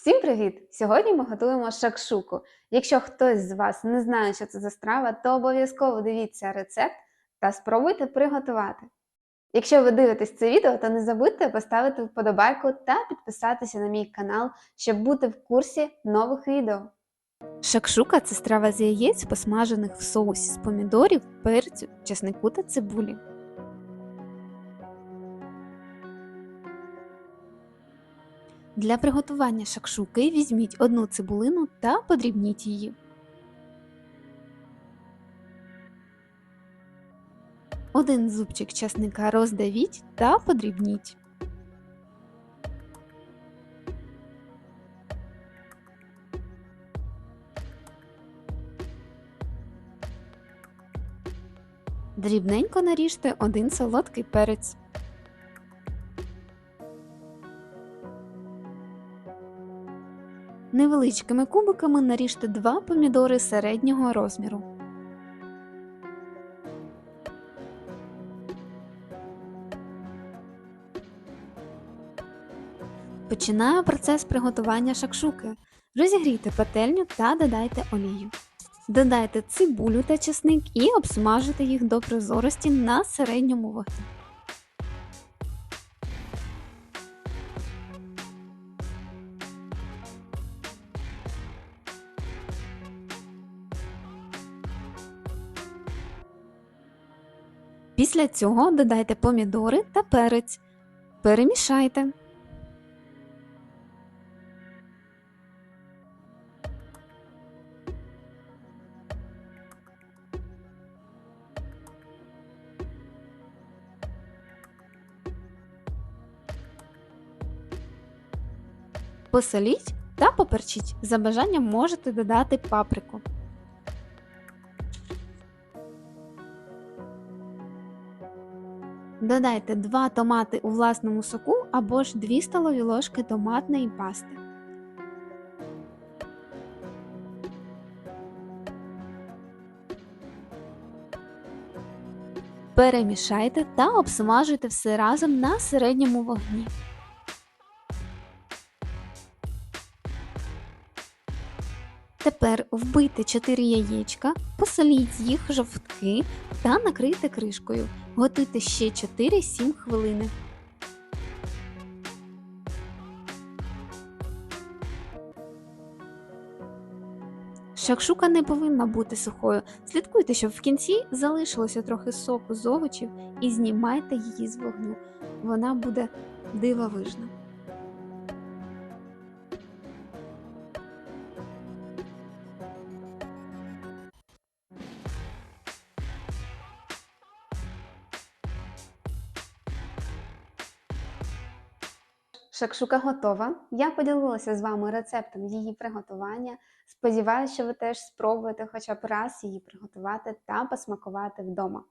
Всім привіт! Сьогодні ми готуємо шакшуку. Якщо хтось з вас не знає, що це за страва, то обов'язково дивіться рецепт та спробуйте приготувати. Якщо ви дивитесь це відео, то не забудьте поставити вподобайку та підписатися на мій канал, щоб бути в курсі нових відео. Шакшука це страва з яєць, посмажених в соусі з помідорів, перцю, чеснику та цибулі. Для приготування шакшуки візьміть одну цибулину та подрібніть її. Один зубчик часника роздавіть та подрібніть. Дрібненько наріжте один солодкий перець. Невеличкими кубиками наріжте два помідори середнього розміру. Починаю процес приготування шакшуки. Розігрійте пательню та додайте олію. Додайте цибулю та чесник і обсмажте їх до прозорості на середньому вогні. Після цього додайте помідори та перець. Перемішайте. Посоліть та поперчіть. За бажанням можете додати паприку. Додайте 2 томати у власному соку або ж 2 столові ложки томатної пасти. Перемішайте та обсмажуйте все разом на середньому вогні. Тепер вбийте 4 яєчка, посоліть їх жовтки та накрийте кришкою. Готуйте ще 4-7 хвилини. Шакшука не повинна бути сухою. Слідкуйте, щоб в кінці залишилося трохи соку з овочів і знімайте її з вогню. Вона буде дивовижна. Шакшука готова. Я поділилася з вами рецептом її приготування. Сподіваюся, що ви теж спробуєте хоча б раз її приготувати та посмакувати вдома.